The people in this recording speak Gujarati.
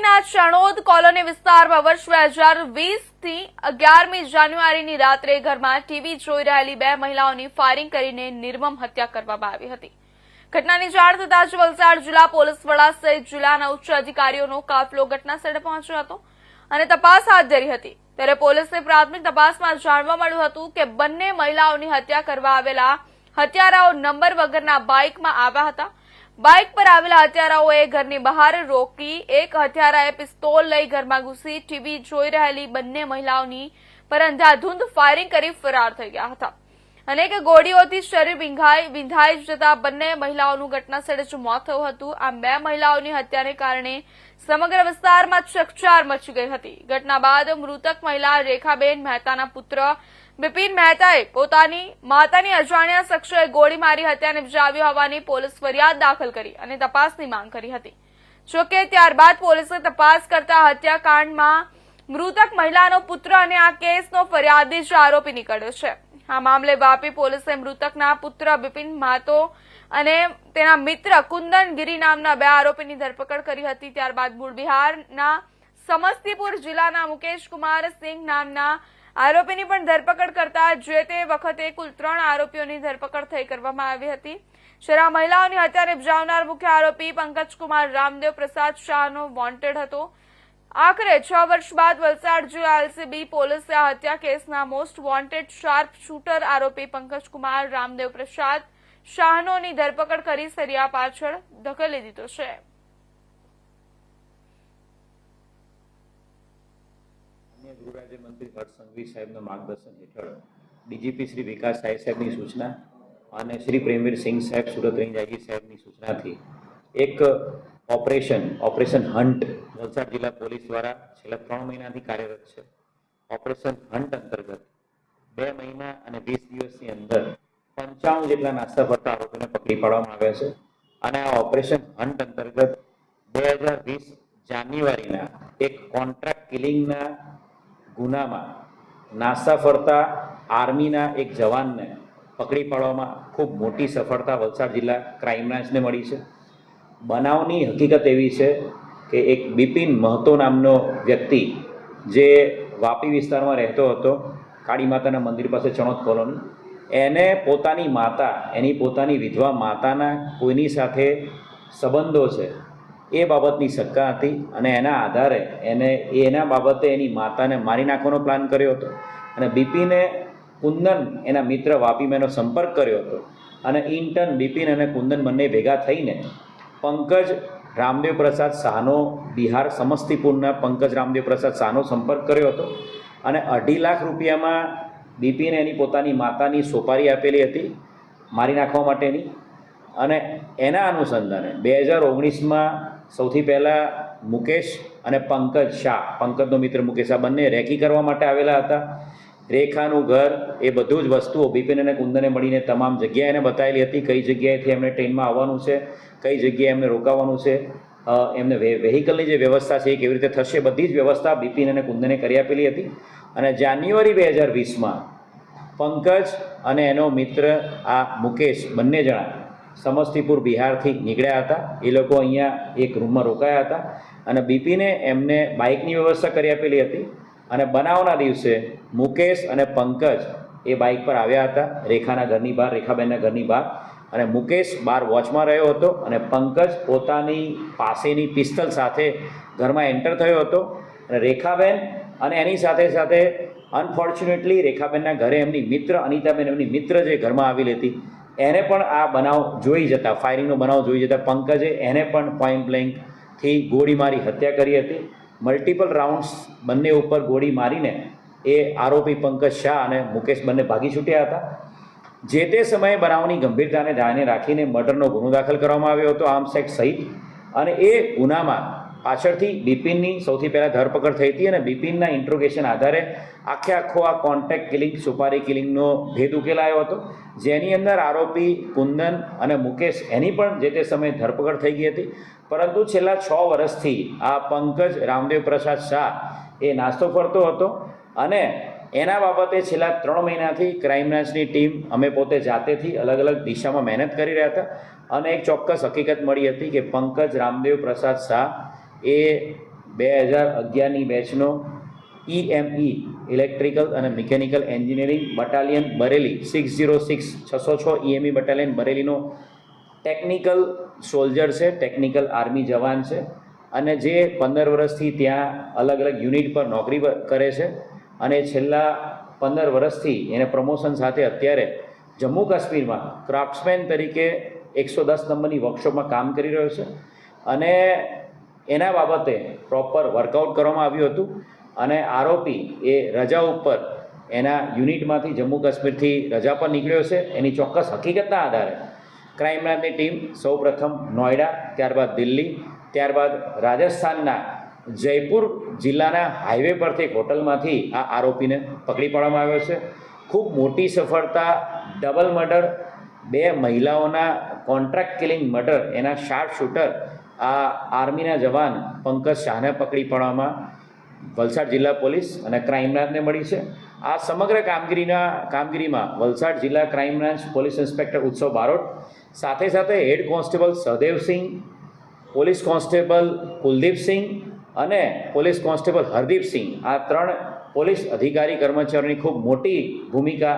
ના ચણોદ કોલોની વિસ્તારમાં વર્ષ બે હજાર વીસથી અગિયારમી જાન્યુઆરીની રાત્રે ઘરમાં ટીવી જોઈ રહેલી બે મહિલાઓની ફાયરિંગ કરીને નિર્મમ હત્યા કરવામાં આવી હતી. ઘટનાની જાણ થતાં જ વલસાડ જિલ્લા પોલીસ વડા સહિત જિલ્લાના ઉચ્ચ અધિકારીઓનો કાફલો ઘટના સ્થળે પહોંચ્યો હતો અને તપાસ હાથ ધરી હતી. ત્યારે પોલીસને પ્રાથમિક તપાસમાં જાણવા મળ્યું હતું કે બંને મહિલાઓની હત્યા કરવા આવેલા હત્યારાઓ નંબર વગરના બાઇકમાં આવ્યા હતા બાઇક પર આવેલા હત્યારાઓએ ઘરની બહાર રોકી એક હત્યારાએ પિસ્તોલ લઈ ઘરમાં ઘૂસી ટીવી જોઈ રહેલી બંને મહિલાઓની પર અંધાધૂંધ ફાયરિંગ કરી ફરાર થઈ ગયા હતા. અનેક ગોળીઓથી શરીર વિંધાઈ વિંધાઈ જતા બંને મહિલાઓનું ઘટના સ્થળે જ મોત થયું હતું. આ બે મહિલાઓની હત્યાને કારણે સમગ્ર વિસ્તારમાં ચકચાર મચી ગઈ હતી. ઘટના બાદ મૃતક મહિલા રેખાબેન મહેતાના પુત્ર બિપિન મહેતાએ પોતાની માતાની અજાણ્યા શખ્સોએ ગોળી મારી હત્યાને નિપજાવી હોવાની પોલીસ ફરિયાદ દાખલ કરી અને તપાસની માંગ કરી હતી. જોકે ત્યારબાદ પોલીસે તપાસ કરતા હત્યાકાંડમાં મૃતક મહિલાનો પુત્ર અને આ કેસનો ફરિયાદી જ આરોપી નીકળ્યો છે. આ મામલે વાપી પોલીસે મૃતકના પુત્ર બિપિન માતો અને તેના મિત્ર કુંદન ગિરી નામના બે આરોપીની ધરપકડ કરી હતી. ત્યારબાદ મૂળ બિહારના સમસ્તીપુર જિલ્લાના મુકેશ કુમાર સિંઘ નામના આરોપીની પણ ધરપકડ કરતા જે તે વખતે કુલ ત્રણ આરોપીઓની ધરપકડ થઈ કરવામાં આવી હતી. શરા મહિલાઓની હત્યા નિપજાવનાર મુખ્ય આરોપી પંકજકુમાર રામદેવ પ્રસાદ શાહનો વોન્ટેડ હતો. આખરે છ વર્ષ બાદ વલસાડ જિલ્લા એલસીબી પોલીસે આ હત્યા કેસના મોસ્ટ વોન્ટેડ શાર્પ શૂટર આરોપી પંકજકુમાર રામદેવ પ્રસાદ શાહનોની ધરપકડ કરી સરિયા પાછળ ધકેલી દીધો છે. ગૃહ રાજ્યમંત્રી હર્ષ સાહેબના માર્ગદર્શન હેઠળ ડીજીપી શ્રી વિકાસ સાય સાહેબની સૂચના અને શ્રી પ્રેમવીર સિંહ સાહેબ સુરત રેન્જ સાહેબની સૂચનાથી એક ઓપરેશન ઓપરેશન હન્ટ વલસાડ જિલ્લા પોલીસ દ્વારા છેલ્લા ત્રણ મહિનાથી કાર્યરત છે. ઓપરેશન હન્ટ અંતર્ગત બે મહિના અને વીસ દિવસની અંદર પંચાવન જેટલા નાસ્તા ફરતા આરોપીને પકડી પાડવામાં આવ્યા છે અને આ ઓપરેશન હન્ટ અંતર્ગત બે હજાર વીસ જાન્યુઆરીના એક કોન્ટ્રાક્ટ કિલિંગના ગુનામાં નાસા ફરતા આર્મીના એક જવાનને પકડી પાડવામાં ખૂબ મોટી સફળતા વલસાડ જિલ્લા ક્રાઇમ બ્રાન્ચને મળી છે. બનાવની હકીકત એવી છે કે એક બિપિન મહતો નામનો વ્યક્તિ જે વાપી વિસ્તારમાં રહેતો હતો, કાળી માતાના મંદિર પાસે ચણોદ કોલોની, એને પોતાની માતા, એની પોતાની વિધવા માતાના કોઈની સાથે સંબંધો છે. એ બાબતની શંકા હતી અને એના આધારે એને એના બાબતે એની માતાને મારી નાખવાનો પ્લાન કર્યો હતો. અને બિપિને કુંદન એના મિત્ર વાપીમેનો સંપર્ક કર્યો હતો. અને ઇન્ટર્ન બિપિન અને કુંદન બંને ભેગા થઈને પંકજ રામદેવ પ્રસાદ શાહનો બિહાર સમસ્તીપુરના પંકજ રામદેવ પ્રસાદ શાહનો સંપર્ક કર્યો હતો. અને અઢી લાખ રૂપિયામાં બિપિને એની પોતાની માતાની સોપારી આપેલી હતી. મારી નાખવા માટેની. અને એના અનુસંધાને બે હજાર ઓગણીસમાં સૌથી પહેલાં મુકેશ અને પંકજ શાહ, પંકજનો મિત્ર મુકેશ આ બંને રેકી કરવા માટે આવેલા હતા. રેખાનું ઘર એ બધું જ વસ્તુઓ બિપિન અને કુંદને મળીને તમામ જગ્યાએ એને બતાવેલી હતી. કઈ જગ્યાએથી એમને ટ્રેનમાં આવવાનું છે, કઈ જગ્યાએ એમને રોકાવાનું છે એમને વે વેહિકલની જે વ્યવસ્થા છે એ કેવી રીતે થશે, બધી જ વ્યવસ્થા બિપિન અને કુંદને કરી આપેલી હતી. અને જાન્યુઆરી બે હજાર વીસમાં પંકજ અને એનો મિત્ર આ મુકેશ બંને જણા સમસ્તીપુર બિહારથી નીકળ્યા હતા. એ લોકો અહીંયા એક રૂમમાં રોકાયા હતા અને બીપીને એમને બાઇકની વ્યવસ્થા કરી આપેલી હતી અને બનાવના દિવસે મુકેશ અને પંકજ એ બાઇક પર આવ્યા હતા, રેખાના ઘરની બહાર, રેખાબેનના ઘરની બહાર. અને મુકેશ બહાર વોચમાં રહ્યો હતો અને પંકજ પોતાની પાસેની પિસ્તલ સાથે ઘરમાં એન્ટર થયો હતો. અને રેખાબેન અને એની સાથે સાથે અનફોર્ચ્યુનેટલી રેખાબેનના ઘરે એમની મિત્ર અનિતાબેન એમની મિત્ર જે ઘરમાં આવેલી હતી એને પણ આ બનાવ જોઈ જતા ફાયરિંગનો બનાવ જોઈ જતા પંકજે એને પણ પોઈન્ટ બ્લેન્કથી ગોળી મારી હત્યા કરી હતી. મલ્ટિપલ રાઉન્ડ્સ બંને ઉપર ગોળી મારીને એ આરોપી પંકજ શાહ અને મુકેશ બંને ભાગી છૂટ્યા હતા. જે તે સમયે બનાવની ગંભીરતાને ધ્યાને રાખીને મર્ડરનો ગુનો દાખલ કરવામાં આવ્યો હતો આર્મ્સ એક્ટ સહિત. અને એ ગુનામાં પાછળથી બિપિનની સૌથી પહેલાં ધરપકડ થઈ હતી અને બિપિનના ઇન્ટ્રોગેશન આધારે આખે આખો આ કોન્ટેક્ટ કિલિંગ સુપારી કિલિંગનો ભેદ ઉકેલાયો હતો. જેની અંદર આરોપી કુંદન અને મુકેશ એની પણ જે તે સમયે ધરપકડ થઈ ગઈ હતી. પરંતુ છેલ્લા છ વર્ષથી આ પંકજ રામદેવ પ્રસાદ શાહ એ નાસ્તો ફરતો હતો અને એના બાબતે છેલ્લા ત્રણ મહિનાથી ક્રાઇમ બ્રાન્ચની ટીમ અમે પોતે જાતેથી અલગ અલગ દિશામાં મહેનત કરી રહ્યા હતા. અને એક ચોક્કસ હકીકત મળી હતી કે પંકજ રામદેવ પ્રસાદ શાહ એ બે હજાર અગિયારની બેચનો ઈએમઈ ઇલેક્ટ્રિકલ અને mechanical engineering battalion Bareilly six zero six છસો છ ઈએમઈ બટાલિયન બરેલીનો ટેકનિકલ સોલ્જર છે ટેકનિકલ આર્મી જવાન છે. અને જે પંદર વર્ષથી ત્યાં અલગ અલગ યુનિટ પર નોકરી કરે છે. અને છેલ્લા પંદર વર્ષથી એને પ્રમોશન સાથે અત્યારે જમ્મુ કાશ્મીરમાં ક્રાફ્ટ્સમેન તરીકે એકસો દસ નંબરની વર્કશોપમાં કામ કરી રહ્યો છે. અને એના બાબતે પ્રોપર વર્કઆઉટ કરવામાં આવ્યું હતું. અને આરોપી એ રજા ઉપર એના યુનિટમાંથી જમ્મુ કાશ્મીરથી રજા પર નીકળ્યો છે. એની ચોક્કસ હકીકતના આધારે ક્રાઇમ બ્રાન્ચની ટીમ સૌપ્રથમ નોઈડા ત્યારબાદ દિલ્હી, ત્યારબાદ રાજસ્થાનના જયપુર જિલ્લાના હાઈવે પરથી એક હોટલમાંથી આ આરોપીને પકડી પાડવામાં આવ્યો છે. ખૂબ મોટી સફળતા, ડબલ મર્ડર, બે મહિલાઓના કોન્ટ્રાક્ટ કિલિંગ મર્ડર, એના શાર્પ શૂટર આ આર્મીના જવાન પંકજ શાહને પકડી પાડવામાં વલસાડ જિલ્લા પોલીસ અને ક્રાઇમ બ્રાન્ચને મળી છે. આ સમગ્ર કામગીરીના, કામગીરીમાં વલસાડ જિલ્લા ક્રાઇમ બ્રાન્ચ પોલીસ ઇન્સ્પેક્ટર ઉત્સવ બારોટ, સાથે સાથે head constable Sahdevsinh police constable Kuldeepsinh અને પોલીસ કોન્સ્ટેબલ હરદીપસિંહ આ ત્રણ પોલીસ અધિકારી કર્મચારીઓની ખૂબ મોટી ભૂમિકા